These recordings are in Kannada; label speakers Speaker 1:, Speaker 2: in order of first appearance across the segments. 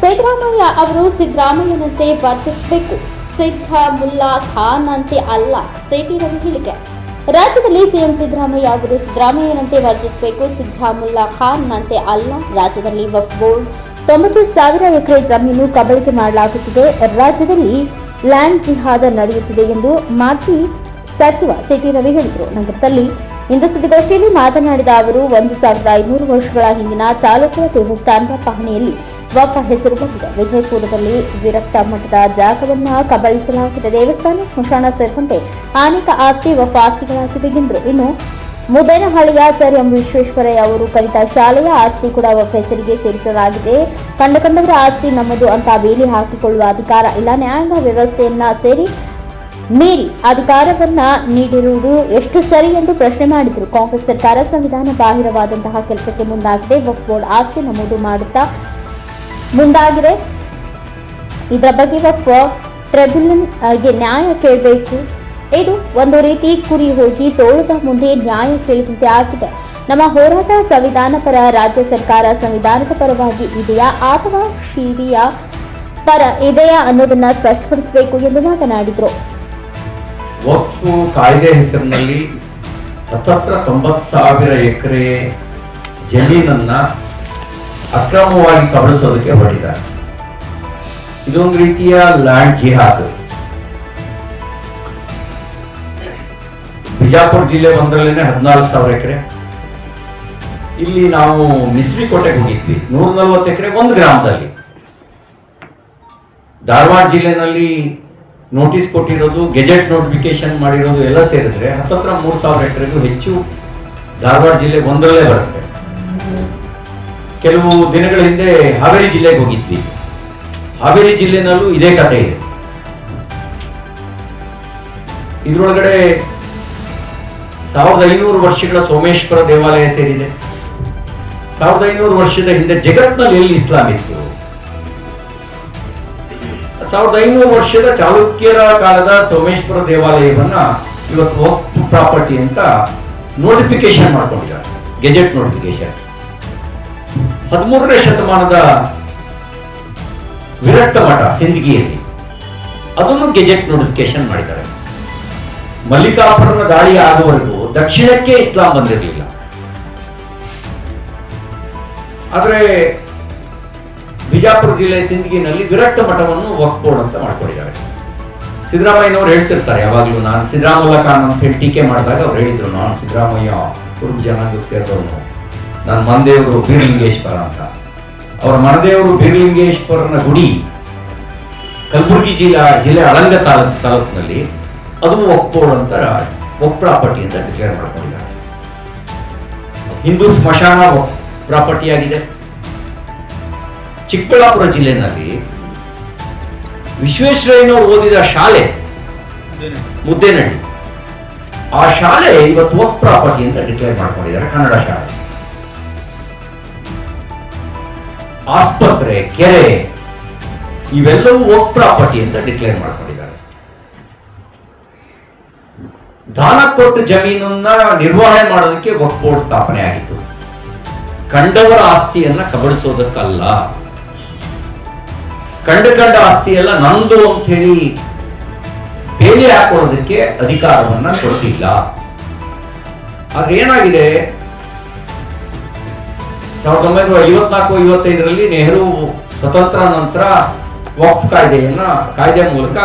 Speaker 1: ಸಿದ್ದರಾಮಯ್ಯ ಅವರು ಸಿದ್ದರಾಮಯ್ಯನಂತೆ ವರ್ತಿಸಬೇಕು. ಸಿದ್ದಮುಲ್ಲಾ ಖಾನ್ ಅಂತೆ ಅಲ್ಲ ಸಿಟಿ ರವಿ ಹೇಳಿಕೆ. ರಾಜ್ಯದಲ್ಲಿ ಸಿಎಂ ಸಿದ್ದರಾಮಯ್ಯ ಅವರು ಸಿದ್ದರಾಮಯ್ಯನಂತೆ ವರ್ತಿಸಬೇಕು. ಸಿದ್ದರಾಮುಲ್ಲಾ ಖಾನ್ ನಂತೆ ಅಲ್ಲ, ರಾಜ್ಯದಲ್ಲಿ ವಫ್ ಬೋರ್ಡ್ ತೊಂಬತ್ತು ಸಾವಿರ ಎಕರೆ ಜಮೀನು ಕಬಳಿಕೆ ಮಾಡಲಾಗುತ್ತಿದೆ. ರಾಜ್ಯದಲ್ಲಿ ಲ್ಯಾಂಡ್ ಜಿಹಾದ ನಡೆಯುತ್ತಿದೆ ಎಂದು ಮಾಜಿ ಸಚಿವ ಸಿಟಿ ರವಿ ಹೇಳಿದರು. ನಗರದಲ್ಲಿ ಇಂದು ಸುದ್ದಿಗೋಷ್ಠಿಯಲ್ಲಿ ಮಾತನಾಡಿದ ಅವರು, ಒಂದು ಸಾವಿರದ ಐನೂರು ವರ್ಷಗಳ ಹಿಂದಿನ ಚಾಲುಕ್ಯ ದೇವಸ್ಥಾನದ ಪಹಣಿಯಲ್ಲಿ ವಫ ಹೆಸರು ಬಂದಿದೆ ವಿಜಯಪುರದಲ್ಲಿ ವಿರಕ್ತ ಮಠದ ಜಾಗವನ್ನು ಕಬಳಿಸಲಾಗಿದೆ ದೇವಸ್ಥಾನ ಸ್ಮಶಾನ ಸೇರಿದಂತೆ ಅನೇಕ ಆಸ್ತಿ ವಫ ಆಸ್ತಿಗಳಾಗಿವೆ ಎಂದರು ಇನ್ನು ಮುದೇನಹಳ್ಳಿಯ ಸರ್ ಎಂ ವಿಶ್ವೇಶ್ವರಯ್ಯ ಅವರು ಕಲಿತ ಶಾಲೆಯ ಆಸ್ತಿ ಕೂಡ ವಫ ಹೆಸರಿಗೆ ಸೇರಿಸಲಾಗಿದೆ. ಕಂಡ ಕಂಡವರ ಆಸ್ತಿ ನಮ್ಮದು ಅಂತ ಬೇಲಿ ಹಾಕಿಕೊಳ್ಳುವ ಅಧಿಕಾರ ಇಲ್ಲ. ನ್ಯಾಯಾಂಗ ವ್ಯವಸ್ಥೆಯನ್ನ ಸೇರಿ ಮೀರಿ ಅಧಿಕಾರವನ್ನ ನೀಡಿರುವುದು ಎಷ್ಟು ಸರಿ ಎಂದು ಪ್ರಶ್ನೆ ಮಾಡಿದರು. ಕಾಂಗ್ರೆಸ್ ಸರ್ಕಾರ ಸಂವಿಧಾನ ಬಾಹಿರವಾದಂತಹ ಕೆಲಸಕ್ಕೆ ಮುಂದಾಗಿದೆ. ವಫ್ ಬೋರ್ಡ್ ಆಸ್ತಿ ನಮೂದು ಮಾಡುತ್ತಾ ಮುಂದಾಗಿದೆ. ಇದರ ಬಗ್ಗೆ ಟ್ರಿಬ್ಯುನಲ್ಗೆ ನ್ಯಾಯ ಕೇಳಬೇಕು. ಇದು ಒಂದು ರೀತಿ ಕುರಿ ಹೋಗಿ ತೋಳದ ಮುಂದೆ ನ್ಯಾಯ ಕೇಳಿದಂತೆ ಆಗಿದೆ. ನಮ್ಮ ಹೋರಾಟ ಸಂವಿಧಾನ ಪರ, ರಾಜ್ಯ ಸರ್ಕಾರ ಸಂವಿಧಾನದ ಪರವಾಗಿ ಇದೆಯಾ ಅಥವಾ ಶೀರಿಯ ಪರ ಇದೆಯಾ ಅನ್ನೋದನ್ನ ಸ್ಪಷ್ಟಪಡಿಸಬೇಕು ಎಂದು ಮಾತನಾಡಿದರು.
Speaker 2: ವಕ್ಫು ಕಾಯ್ದೆ ಹೆಸರಿನಲ್ಲಿ ಹತ್ತತ್ರ ತೊಂಬತ್ತು ಸಾವಿರ ಎಕರೆ ಜಮೀನನ್ನ ಅಕ್ರಮವಾಗಿ ಕಬಳಿಸೋದಕ್ಕೆ ಹೊರಟಿದ್ದಾರೆ. ಇದೊಂದು ರೀತಿಯ ಲ್ಯಾಂಡ್ ಜಿಹಾದ್. ಬಿಜಾಪುರ ಜಿಲ್ಲೆ ಒಂದರಲ್ಲೇನೆ ಹದಿನಾಲ್ಕು ಸಾವಿರ ಎಕರೆ. ಇಲ್ಲಿ ನಾವು ಮಿಸ್ರಿ ಕೋಟೆಗೆ ಹೋಗಿದ್ವಿ. ನೂರ ನಲ್ವತ್ತು ಎಕರೆ ಒಂದು ಗ್ರಾಮದಲ್ಲಿ. ಧಾರವಾಡ ಜಿಲ್ಲೆನಲ್ಲಿ ನೋಟಿಸ್ ಕೊಟ್ಟಿರೋದು, ಗೆಜೆಟ್ ನೋಟಿಫಿಕೇಶನ್ ಮಾಡಿರೋದು ಎಲ್ಲ ಸೇರಿದ್ರೆ ಹತ್ತತ್ರ ಮೂರು ಸಾವಿರ ಎಕರೆಗೂ ಹೆಚ್ಚು ಧಾರವಾಡ ಜಿಲ್ಲೆ ಒಂದರಲ್ಲೇ ಬರುತ್ತೆ. ಕೆಲವು ದಿನಗಳ ಹಿಂದೆ ಹಾವೇರಿ ಜಿಲ್ಲೆಗೆ ಹೋಗಿದ್ವಿ. ಹಾವೇರಿ ಜಿಲ್ಲೆನಲ್ಲೂ ಇದೇ ಕಥೆ ಇದೆ. ಇದರೊಳಗಡೆ ಸಾವಿರದ ಐನೂರು ವರ್ಷಗಳ ಸೋಮೇಶ್ವರ ದೇವಾಲಯ ಸೇರಿದೆ. ಸಾವಿರದ ಐನೂರು ವರ್ಷದ ಹಿಂದೆ ಜಗತ್ನಲ್ಲಿ ಎಲ್ಲಿ ಇಸ್ಲಾಂ ಇತ್ತು? ಸಾವಿರದ ಐನೂರು ವರ್ಷದ ಚಾಲುಕ್ಯರ ಕಾಲದ ಸೋಮೇಶ್ವರ ದೇವಾಲಯವನ್ನ ಇವತ್ತು ಪ್ರಾಪರ್ಟಿ ಅಂತ ನೋಟಿಫಿಕೇಶನ್ ಮಾಡ್ಕೊಂಡಿದ್ದಾರೆ. ಗೆಜೆಟ್ ನೋಟಿಫಿಕೇಶನ್ ಹದಿಮೂರನೇ ಶತಮಾನದ ವಿರಕ್ತ ಮಠ ಸಿಂದಗಿಯಲ್ಲಿ. ಅದನ್ನು ಗೆಜೆಟ್ ನೋಟಿಫಿಕೇಶನ್ ಮಾಡಿದ್ದಾರೆ. ಮಲ್ಲಿಕಾರ್ಜುನ ದಾಳಿ ಆಗುವವರೆಗೂ ದಕ್ಷಿಣಕ್ಕೆ ಇಸ್ಲಾಂ ಬಂದಿರಲಿಲ್ಲ. ಆದರೆ ಬಿಜಾಪುರ ಜಿಲ್ಲೆ ಸಿಂದಗಿನಲ್ಲಿ ವಿರಕ್ತ ಮಠವನ್ನು ವಕ್ಫ್ ಬೋರ್ಡ್ ಅಂತ ಮಾಡ್ಕೊಂಡಿದ್ದಾರೆ. ಸಿದ್ದರಾಮಯ್ಯನವರು ಹೇಳ್ತಿರ್ತಾರೆ, ಯಾವಾಗಲೂ ನಾನು ಸಿದ್ದರಾಮಯ್ಯ ಖಾನ್ ಅಂತ ಹೇಳಿ ಟೀಕೆ ಮಾಡಿದಾಗ ಅವ್ರು ಹೇಳಿದ್ರು, ನಾನು ಸಿದ್ದರಾಮಯ್ಯ ಕುರುಬ ಜನಾಂಗಕ್ಕೆ ಸೇರಿದವನು. ನನ್ನ ಮನದೇವರು ಬೀರಲಿಂಗೇಶ್ವರ ಅಂತ. ಅವರ ಮನದೇವರು ಬೀರಲಿಂಗೇಶ್ವರನ ಗುಡಿ ಕಲಬುರಗಿ ಜಿಲ್ಲಾ, ಜಿಲ್ಲೆ ಅಳಂಗ ತಾಲೂಕ್, ತಾಲೂಕಿನಲ್ಲಿ, ಅದು ಬೋರ್ಡ್ ಅಂತ ವಕ್ ಪ್ರಾಪರ್ಟಿ ಅಂತ ಡಿಕ್ಲೇರ್ ಮಾಡ್ಕೊಂಡಿದ್ದಾರೆ. ಹಿಂದೂ ಸ್ಮಶಾನ ಪ್ರಾಪರ್ಟಿ ಆಗಿದೆ. ಚಿಕ್ಕಬಳ್ಳಾಪುರ ಜಿಲ್ಲೆನಲ್ಲಿ ವಿಶ್ವೇಶ್ವರಯ್ಯನವರು ಓದಿದ ಶಾಲೆ ಮುದ್ದೇನಹಳ್ಳಿ. ಆ ಶಾಲೆ ಇವತ್ತು ಒಕ್ ಪ್ರಾಪರ್ಟಿ ಅಂತ ಡಿಕ್ಲೇರ್ ಮಾಡ್ಕೊಂಡಿದ್ದಾರೆ ಕನ್ನಡ ಶಾಲೆ. ಆಸ್ಪತ್ರೆ, ಕೆರೆ, ಇವೆಲ್ಲವೂ ಓಟ್ ಪ್ರಾಪರ್ಟಿ ಅಂತ ಡಿಕ್ಲೇರ್ ಮಾಡ್ಕೊಂಡಿದ್ದಾರೆ. ದಾನ ಕೊಟ್ಟ ಜಮೀನನ್ನ ನಿರ್ವಹಣೆ ಮಾಡೋದಕ್ಕೆ ವಕ್ ಬೋರ್ಡ್ ಸ್ಥಾಪನೆ ಆಗಿತ್ತು. ಕಂಡವರ ಆಸ್ತಿಯನ್ನ ಕಬಳಿಸೋದಕ್ಕಲ್ಲ. ಕಂಡ ಕಂಡ ಆಸ್ತಿ ನಂದು ಅಂತ ಹೇಳಿ ಬೇಲಿ ಹಾಕೊಳ್ಳೋದಕ್ಕೆ ಅಧಿಕಾರವನ್ನ ಕೊಡ್ತಿಲ್ಲ. ಆದ್ರೆ ಏನಾಗಿದೆ? ಸಾವಿರದ ಒಂಬೈನೂರ ಐವತ್ನಾಲ್ಕು, ಐವತ್ತೈದರಲ್ಲಿ ನೆಹರು ಸ್ವತಂತ್ರ ನಂತರ ವಕ್ಫ್ ಕಾಯ್ದೆಯನ್ನ ಕಾಯ್ದೆ ಮೂಲಕ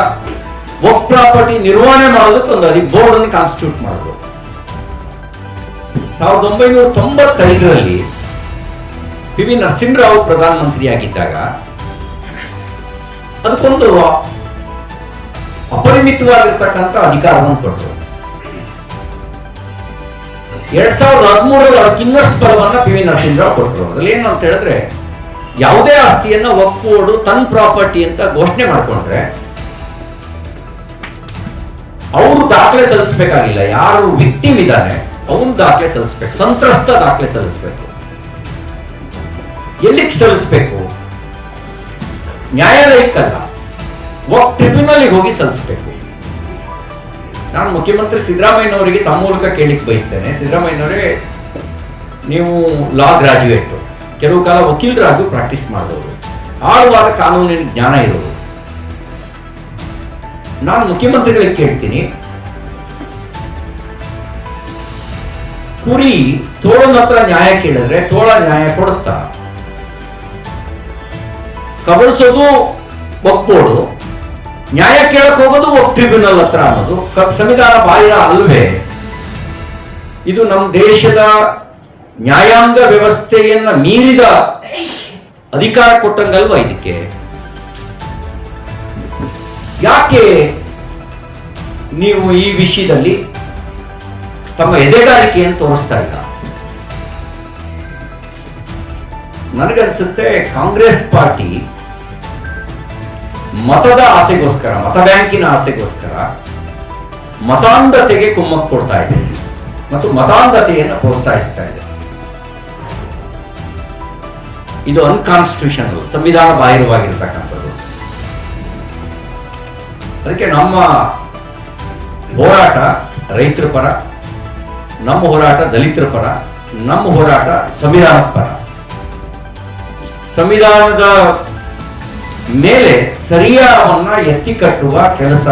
Speaker 2: ವಕ್ಫ್ ಪ್ರಾಪರ್ಟಿ ನಿರ್ವಹಣೆ ಮಾಡೋದಕ್ಕೆ ಒಂದು ಅದಿ ಬೋರ್ಡ್ ಅನ್ನು ಕಾನ್ಸ್ಟಿಟ್ಯೂಟ್ ಮಾಡಿದ್ರು. ಸಾವಿರದ ಒಂಬೈನೂರ ತೊಂಬತ್ತೈದರಲ್ಲಿ ಪಿ ವಿ ನರಸಿಂಹರಾವ್ ಪ್ರಧಾನಮಂತ್ರಿಯಾಗಿದ್ದಾಗ ಅದಕ್ಕೊಂದು ಅಪರಿಮಿತವಾಗಿರ್ತಕ್ಕಂಥ ಅಧಿಕಾರವನ್ನು ಕೊಟ್ಟರು. ಎರಡ್ ಸಾವಿರದ ಹದಿಮೂರರಲ್ಲಿ ಅದಕ್ಕೆ ಇನ್ನಷ್ಟು ಬಲವನ್ನ ಪಿ ವಿ ನರಸಿಂಹರಾವ್ ಕೊಟ್ಟರು. ಅದ್ರಲ್ಲಿ ಏನು ಅಂತ ಹೇಳಿದ್ರೆ, ಯಾವುದೇ ಆಸ್ತಿಯನ್ನ ಒಪ್ಪೋಡು ತನ್ ಪ್ರಾಪರ್ಟಿ ಅಂತ ಘೋಷಣೆ ಮಾಡ್ಕೊಂಡ್ರೆ, ಅವರು ದಾಖಲೆ ಸಲ್ಲಿಸಬೇಕಾಗಿಲ್ಲ. ಯಾರು ವಿಕ್ಟಿಮ್ ಇದ್ದಾರೆ ಅವನು ದಾಖಲೆ ಸಲ್ಲಿಸ್ಬೇಕು. ಸಂತ್ರಸ್ತ ದಾಖಲೆ ಸಲ್ಲಿಸಬೇಕು. ಎಲ್ಲಿಗೆ ಸಲ್ಲಿಸಬೇಕು? ನ್ಯಾಯಾಲಯಕ್ಕಲ್ಲ. ಒಕ್ ಟ್ರಿಬ್ಯುನಲ್ಗೆ ಹೋಗಿ ಸಲ್ಲಿಸಬೇಕು. ನಾನು ಮುಖ್ಯಮಂತ್ರಿ ಸಿದ್ದರಾಮಯ್ಯನವರಿಗೆ ತಮ್ಮ ಮೂಲಕ ಕೇಳಿಕ್ ಬಯಸ್ತೇನೆ. ಸಿದ್ದರಾಮಯ್ಯನವರೇ, ನೀವು ಲಾ ಗ್ರಾಜುಯೇಟ್ ಕೆಲವು ಕಾಲ ವಕೀಲರಾಗೂ ಪ್ರಾಕ್ಟೀಸ್ ಮಾಡಿದವರು, ಆಳವಾದ ಕಾನೂನಿನ ಜ್ಞಾನ ಇರೋರು. ನಾನು ಮುಖ್ಯಮಂತ್ರಿಗಳಿಗೆ ಕೇಳ್ತೀನಿ, ಕುರಿ ತೋಳನ ಹತ್ರ ನ್ಯಾಯ ಕೇಳಿದ್ರೆ ತೋಳ ನ್ಯಾಯ ಕೊಡುತ್ತಾ? ಕಬಳಿಸೋದು ಒಕ್ಬೋರ್ಡು ನ್ಯಾಯ ಕೇಳಕ್ ಹೋಗೋದು ಒಬ್ ಟ್ರಿಬ್ಯುನಲ್ ಹತ್ರ ಅನ್ನೋದು. ಸಂವಿಧಾನ ಬಾಹಿರ ಅಲ್ವೇ? ಇದು ನಮ್ಮ ದೇಶದ ನ್ಯಾಯಾಂಗ ವ್ಯವಸ್ಥೆಯನ್ನ ಮೀರಿದ ಅಧಿಕಾರ ಕೊಟ್ಟಂಗಲ್ವಾ ಇದಕ್ಕೆ? ಯಾಕೆ ನೀವು ಈ ವಿಷಯದಲ್ಲಿ ತಮ್ಮ ಎದೆಗಾರಿಕೆಯನ್ನು ತೋರಿಸ್ತಾ ಇಲ್ಲ? ನನಗನ್ಸುತ್ತೆ ಕಾಂಗ್ರೆಸ್ ಪಾರ್ಟಿ ಮತದ ಆಸೆಗೋಸ್ಕರ, ಮತ ಬ್ಯಾಂಕಿನ ಆಸೆಗೋಸ್ಕರ ಮತಾಂಧತೆಗೆ ಕುಮ್ಮಕ್ಕು ಕೊಡ್ತಾ ಇದೆ. ಮತ್ತು ಮತಾಂಧತೆಯನ್ನು ಪ್ರೋತ್ಸಾಹಿಸ್ತಾ ಇದೆ. ಇದು ಅನ್ಕಾನ್ಸ್ಟಿಟ್ಯೂಷನಲ್ ಸಂವಿಧಾನ ಬಾಹಿರವಾಗಿರ್ತಕ್ಕಂಥದ್ದು ಅದಕ್ಕೆ ನಮ್ಮ ಹೋರಾಟ ರೈತರ ಪರ, ನಮ್ಮ ಹೋರಾಟ ದಲಿತರ ಪರ, ನಮ್ಮ ಹೋರಾಟ ಸಂವಿಧಾನ ಪರ. ಸಂವಿಧಾನದ ಮೇಲೆ ಸರಿಯಾವನ್ನ ಎತ್ತಿ ಕಟ್ಟುವ ಕೆಲಸ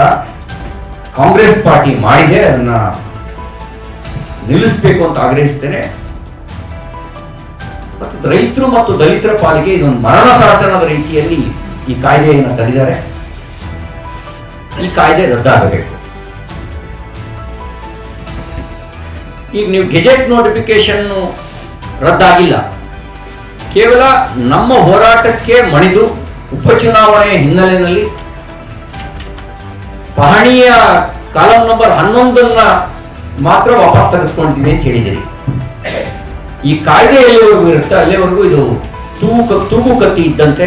Speaker 2: ಕಾಂಗ್ರೆಸ್ ಪಾರ್ಟಿ ಮಾಡಿದೆ, ಅದನ್ನ ನಿಲ್ಲಿಸಬೇಕು ಅಂತ ಆಗ್ರಹಿಸ್ತೇನೆ. ಮತ್ತು ರೈತರು ಮತ್ತು ದಲಿತರ ಪಾಲಿಗೆ ಇದೊಂದು ಮರಣ ಶಾಸನದ ರೀತಿಯಲ್ಲಿ ಈ ಕಾಯ್ದೆಯನ್ನು ತಂದಿದ್ದಾರೆ ಈ ಕಾಯ್ದೆ ರದ್ದಾಗಬೇಕು. ಈಗ ನೀವು ಗೆಜೆಟ್ ನೋಟಿಫಿಕೇಶನ್ ರದ್ದಾಗಿಲ್ಲ. ಕೇವಲ ನಮ್ಮ ಹೋರಾಟಕ್ಕೆ ಮಣಿದು ಉಪಚುನಾವಣೆ ಹಿನ್ನೆಲೆಯಲ್ಲಿ ಪಹಣಿಯ ಕಾಲಂ ನಂಬರ್ ಹನ್ನೊಂದನ್ನ ಮಾತ್ರ ವಾಪಸ್ ತೆಗೆದುಕೊಂಡಿದೆ ಅಂತ ಹೇಳಿದಿರಿ ಈ ಕಾಯ್ದೆ ಎಲ್ಲಿವರೆಗೂ ಇರುತ್ತೆ? ಅಲ್ಲಿವರೆಗೂ ಇದು ತೂಕ ತೂಗು ಕತ್ತಿ ಇದ್ದಂತೆ?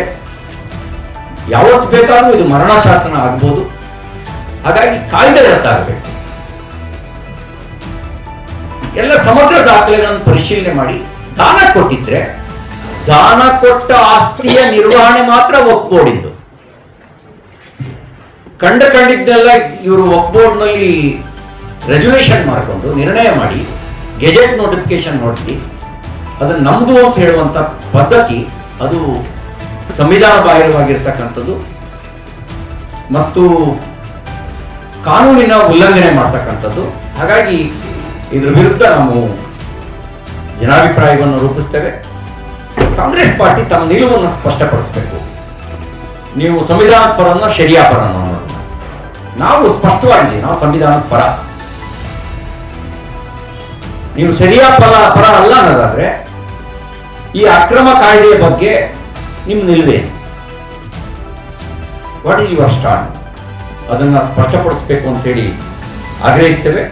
Speaker 2: ಯಾವತ್ತು ಬೇಕಾದ್ರೂ ಇದು ಮರಣ ಶಾಸನ ಆಗ್ಬೋದು. ಹಾಗಾಗಿ ಕಾಯ್ದೆ ರದ್ದಾಗಬೇಕು ಎಲ್ಲ ಸಮಗ್ರ ದಾಖಲೆಗಳನ್ನು ಪರಿಶೀಲನೆ ಮಾಡಿ ದಾನ ಕೊಟ್ಟಿದ್ರೆ ದಾನ ಕೊಟ್ಟ ಆಸ್ತಿಯ ನಿರ್ವಹಣೆ ಮಾತ್ರ ಒಪ್ಬೋರ್ಡಿದ್ದು ಕಂಡ ಕಂಡಿದ್ದೆಲ್ಲ ಇವರು ಒಪ್ಬೋರ್ಡ್ನಲ್ಲಿ ರೆಜುಲೇಷನ್ ಮಾಡಿಕೊಂಡು ನಿರ್ಣಯ ಮಾಡಿ ಗೆಜೆಟ್ ನೋಟಿಫಿಕೇಶನ್ ನೋಡಿಸಿ ಅದನ್ನು ನಮ್ದು ಅಂತ ಹೇಳುವಂತ ಪದ್ಧತಿ, ಅದು ಸಂವಿಧಾನ ಬಾಹಿರವಾಗಿರ್ತಕ್ಕಂಥದ್ದು. ಮತ್ತು ಕಾನೂನಿನ ಉಲ್ಲಂಘನೆ ಮಾಡ್ತಕ್ಕಂಥದ್ದು. ಹಾಗಾಗಿ ಇದ್ರ ವಿರುದ್ಧ ನಾವು ಜನಾಭಿಪ್ರಾಯವನ್ನು ರೂಪಿಸ್ತೇವೆ. ಕಾಂಗ್ರೆಸ್ ಪಾರ್ಟಿ ತಮ್ಮ ನಿಲುವನ್ನು ಸ್ಪಷ್ಟಪಡಿಸಬೇಕು. ನೀವು ಸಂವಿಧಾನ ಪರನ, ಶರಿಯಾ ಅನ್ನೋದನ್ನ. ನಾವು ಸ್ಪಷ್ಟವಾಗಿದೆ ನಾವು ಸಂವಿಧಾನದ ಪರ. ನೀವು ಶರಿಯಾ ಪರ ಪರ ಅಲ್ಲ ಅನ್ನೋದಾದ್ರೆ, ಈ ಅಕ್ರಮ ಕಾಯ್ದೆಯ ಬಗ್ಗೆ ನಿಮ್ಮ ನಿಲುವೇನು ವಾಟ್ ಈಸ್ ಯುವರ್ ಸ್ಟಾಂಡ್ ಅದನ್ನ ಸ್ಪಷ್ಟಪಡಿಸಬೇಕು ಅಂತೇಳಿ ಆಗ್ರಹಿಸ್ತೇವೆ.